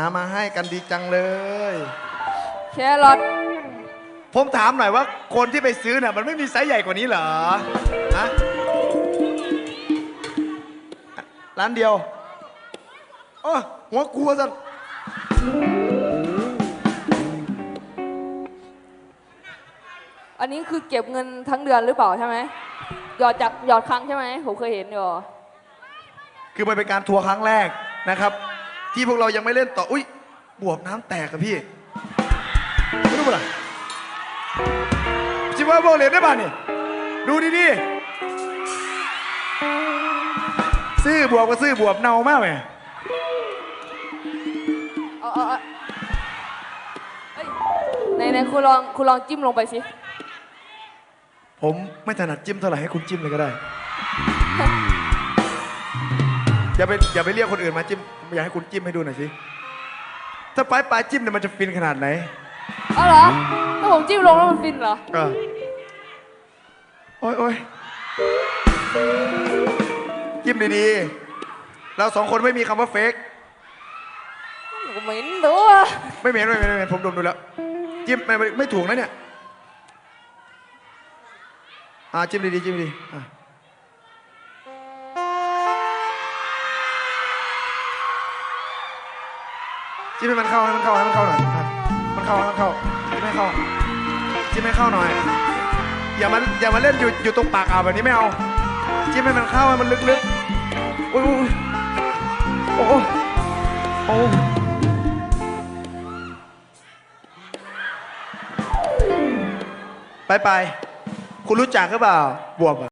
ามาให้กันดีจังเลย แครอทผมถามหน่อยว่าคนที่ไปซื้อน่ะมันไม่มีไซส์ใหญ่กว่านี้เหรอฮะร้านเดียวโอ้หัวกลัวสันอันนี้คือเก็บเงินทั้งเดือนหรือเปล่าใช่ไหมหยอดจากหยอดครั้งใช่ไหมผมเคยเห็นอยู่คือมันเป็นการทัวร์ครั้งแรกนะครับ ที่พวกเรายังไม่เล่นต่อ อุ้ยบวบน้ำแตกกับพี่ไม่รู้ปะล่ะจิว่าพวกเรียนได้ป่ะนี่ดูดีๆซื้อบวบก็ซื้อบวบเน่ามากเลยเอาเอาเอาเอ้ยไหนไหนคุณลองคุณลองจิ้มลงไปสิ ผมไม่ถนัดจิ้มเท่าไหร่ให้คุณจิ้มเลยก็ได้ อย่าไปอย่าไปเรียกคนอื่นมาจิ้มผมอยากให้คุณจิ้มให้ดูหน่อยสิถ้าปลายปลายจิ้มเนี่ยมันจะฟินขนาดไหนเอาเหรอถ้าผมจิ้มลงแล้วมันฟินเหรอเออโอ้ยโอ้ยจิ้มดีๆเราสองคนไม่มีคำว่าเฟกผมเหม็นตัวไม่เหม็นไม่เหม็นไม่เหม็นผมดมดูแล้วจิ้มไม่ไม่ไม่ถูกนะเนี่ยอ่าจิ้มดีๆจิ้มดีๆอะ จิ้มให้มันเข้าให้มันเข้าให้มันเข้าหน่อยมันเข้ามันเข้าจิ้มให้เข้าจิ้มให้เข้าหน่อย อย่ามาอย่ามาเล่นอยู่อยู่ตรงปากอ่าวแบบนี้ไม่เอาจิ้มให้มันเข้าให้มันลึกๆโอ้ยโอ้โอ้โอ้ยไปไปคุณรู้จักหรือเปล่าบวบ